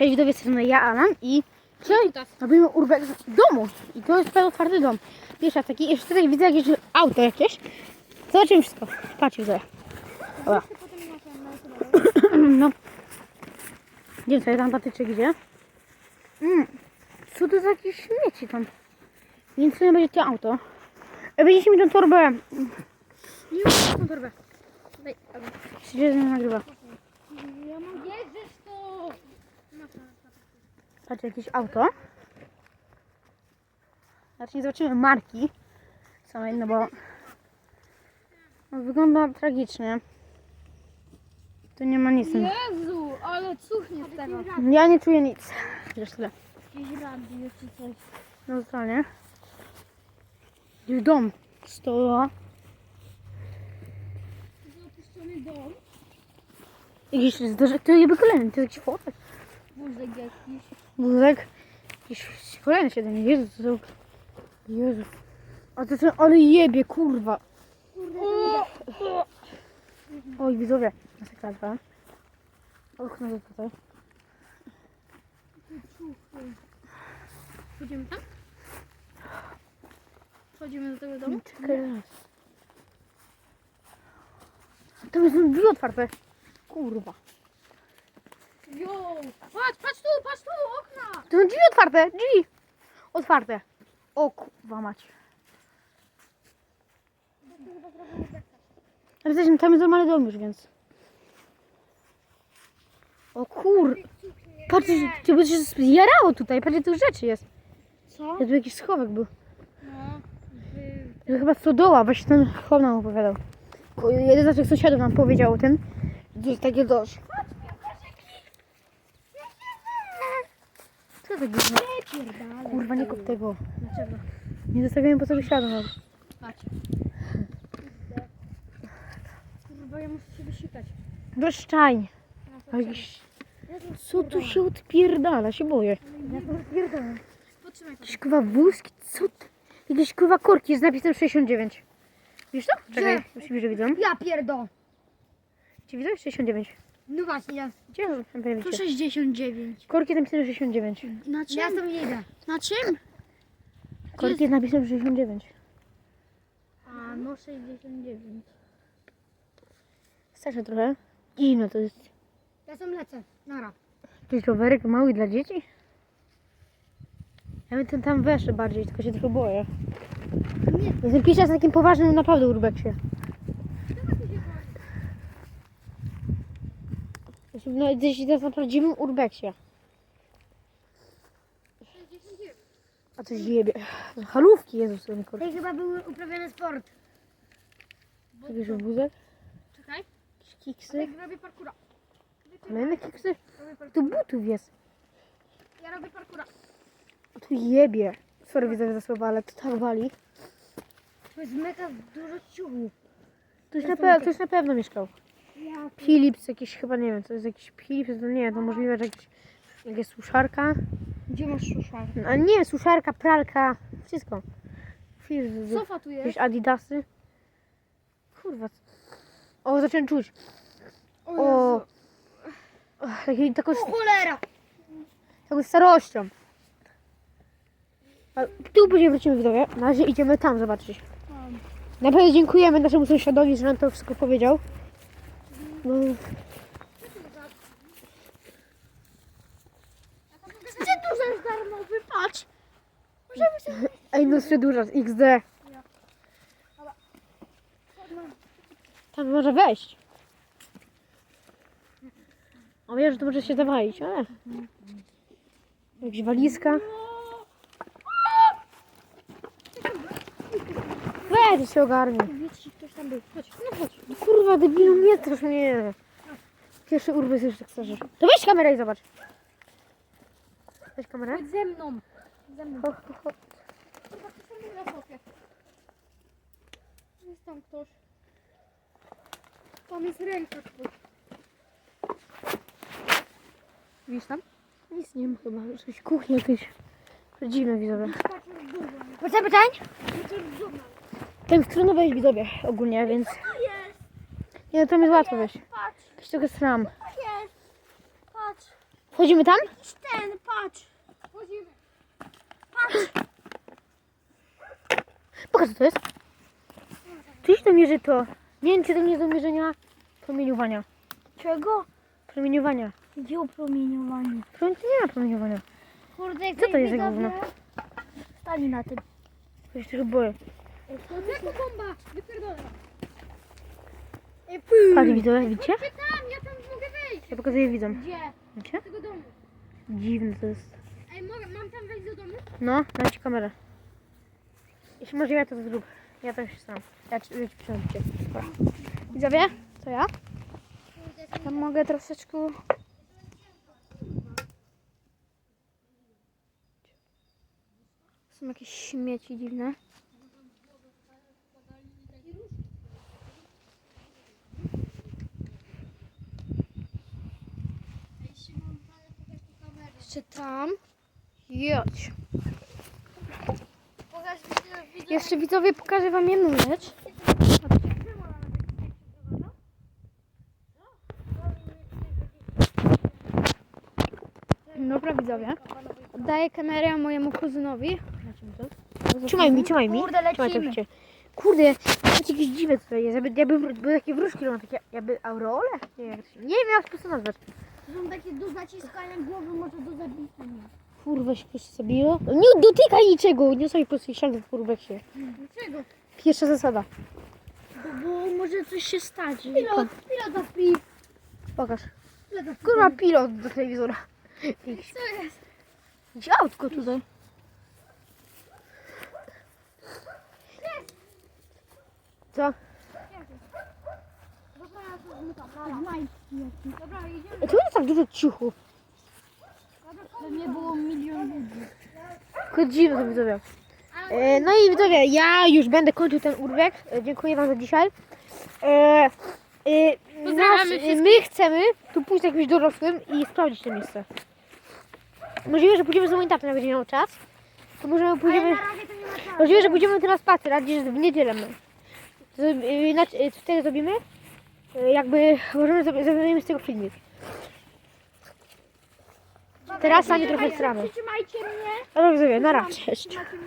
Cześć widzowie, z strony ja, Alan i dzisiaj robimy urbex w domu. I to jest pełno otwarty dom. Pierwsza taki, jeszcze tutaj widzę jakieś auto jakieś. Zobaczymy wszystko. Patrzcie widzowie. Dobra. No. Gdzie sobie tam patyczek idzie? Mm. Co to za jakieś śmieci tam? Nic tu nie będzie to auto. E, Będziecie mi tą torbę. Nie tą torbę. Daj, albo. Nie nagrywa? Ja mam jedziesz to! Patrzcie, jakieś auto. Znaczy nie zobaczymy marki samej, no bo no, wygląda tragicznie. Tu nie ma nic. Jezu, ale cuchnie z tego. Ja nie czuję nic. Chociaż tyle. Jakieś radio czy coś. No totalnie. Gdzieś dom. Stoła. Zapuszczony dom. Jakiś zderzek. To jakby kolejny. To jakiś fotek. Wózek jakiś. Wózek. Jakiś kolejny siedzenie. Jezu, to są... Jezu. A to są... Ale jebie, kurwa. Oj, widzowie. Masakra dwa. Okno jest tutaj. Chodzimy tam? Wchodzimy do tego domu? Czekaj. Tam są drzwi otwarte. Kurwa. Jo! Patrz, patrz tu, patrz tu, okna! To są drzwi otwarte. Drzwi. Otwarte. O kurwa mać. Ale jesteśmy, tam jest normalny dom już, więc. O kur... Patrzcie, czy by się zjarało tutaj. Patrzcie, tu rzeczy jest. Co? Ja tu jakiś schowek był. No. To chyba stodoła, właśnie ten chłop nam opowiadał. Jeden z naszych sąsiadów nam powiedział o tym. Gdzieś takie dość. Co to gówno? Kurwa, nie kop tego. Dlaczego? Nie zostawiamy po sobie śladu. Patrz. Kurwa, ja muszę się wysikać. Doszczaj. No, to. Co tu się odpierdala? Się boję. Ja to pierdolę. Potrzymaj to. Jakieś kurwa wózki? Co ty? Jakieś kurwa korki z napisem 69. Widzisz to? Czekaj, już bliżej widzą. Ja pierdol. Czy widzą? 69. No właśnie. Gdzie? Tam To widzicie. 69. Korki z napisem 69. Na czym? Ja tam jedę. Na czym? Korki z napisem 69. A, no 69. Starsze trochę. Zimno to jest. Ja tam lecę. Nara. To jest rowerek mały dla dzieci? Ja bym ten tam weszł bardziej, tylko się trochę boję. Nie. Jestem pierwszy raz na takim poważnym naprawdę urbeksie. No, gdzieś teraz na prawdziwym urbeksie. A coś jebie. Halówki, Jezus, ten kurde. Tutaj chyba był uprawiany sport. Jakiś wózek, Czekaj. jakieś kiksy. robię parkura. Kolejne kiksy. Robię parkura. Tu butów jest. Ja robię parkura. A tu jebie. Sorry widzę za słowa, ale to tak wali. To jest mega dużo ciuchów. Ktoś na, pe- ktoś na pewno mieszkał. Philips, jakiś chyba nie wiem, to jest jakiś Philips, to nie, to możliwe, że jakiś, jakaś suszarka. Gdzie masz szuszar? A nie, suszarka, pralka, wszystko. Philips, Sofa tu jakieś jest. adidasy. Kurwa. O, zacząłem czuć. O, O, takiej, taką, o cholera! taką starością. A tu później wrócimy widzowie. Na razie idziemy tam zobaczyć. Naprawdę dziękujemy naszemu sąsiadowi, że nam to wszystko powiedział. No, Gdzie tu jest darmowy? Patrz! Możemy sobie... ej, no przedłużasz, XD. Tam może wejść. O wiesz, że to może się zawalić, ale... Jakaś walizka. Weź się ogarnie. Wiecie, ktoś tam był. Chodź, no chodź. No Kurwa, debilu, nie trasz mnie. Pierwszy urwys już tak chcesz. To weź kamerę i zobacz. Weź kamerę. Chodź ze mną. Ze mną. Ho, ho, ho. Kurwa, ktoś tam był na sofie. Jest tam ktoś. Tam jest ręka twój. Widzisz tam? Nic nie ma chyba. Coś kuchnia jakieś. Dziwne widzowie. Patrz, jest Tam jest trudno wejść widzowie ogólnie, więc... To jest. Nie, tam jest łatwo wejść. Patrz, Jakiś tego sram. to jest. Patrz. Chodzimy tam? Ten, patrz. Chodzimy. Pokaż co to jest. Czyś to mierzy to. Nie wiem czy to nie jest do mierzenia promieniowania. Czego? Promieniowania. Gdzie opromieniowanie? Promień to nie ma promieniowania. Kurde, Co to jest za gówno? Stali na tym. Ja się boję. Jako bomba, wypierdolę. Patrz widzowie, widzicie? Tam, ja tam mogę wejść. Ja pokazuję widzom. Gdzie? Widzicie? Do tego domu. Dziwne to jest. Ej, mogę, mam tam wejść do domu? No, dam ci kamerę. Jeśli możliwe, to zrób. Ja też sam. Ja ci ja przyjdę. Dobra. Widzowie, co ja? Tam mogę troszeczkę... Są jakieś śmieci dziwne. Jeszcze tam. Jedź. Jeszcze widzowie pokażę wam jedną rzecz. Dobra widzowie. Oddaję kamerę mojemu kuzynowi. Trzymaj mi, trzymaj mi. Kurde, Trzymaj to lecimy. życie. Kurde, jakieś dziwne tutaj jest. Jakby, jakby, były takie wróżki, robią takie jakby aureole? Nie wiem, jak to się- nie wiem jak to nazwać. Są takie do zaciskania głowy, może do zabicia. Kurwa się zabiło. Nie dotykaj niczego, nie sobie po prostu śladów kurwa się. Dlaczego? Pierwsza zasada. Bo, bo może coś się stać. Pilot, pilot zapi. Pokaż. Kurwa pilot do telewizora. Co jest? Gdzie autko tutaj? Co? Dobra, idziemy. Czemu jest tak dużo ciuchów? Pewnie było milion ludzi. Dziwne to widzowie. E, no i widzowie, ja już będę kończył ten urwek. E, dziękuję wam za dzisiaj. E, e, Pozdrawiamy nasz, e, my chcemy tu pójść z jakimś dorosłym i sprawdzić to miejsce. Możliwe, że pójdziemy z moim tatą, jak będzie miał czas. To możemy pójdziemy... Możliwe, że pójdziemy teraz spacer, a gdzieś w niedzielę. my. To, e, inaczej- e, wtedy zrobimy. E, jakby możemy sobie zrobimy z tego filmik. Teraz nie trochę stramy. Przytrzymajcie mnie. Dobra widzowie, na razie. Cześć. Trzymacie mnie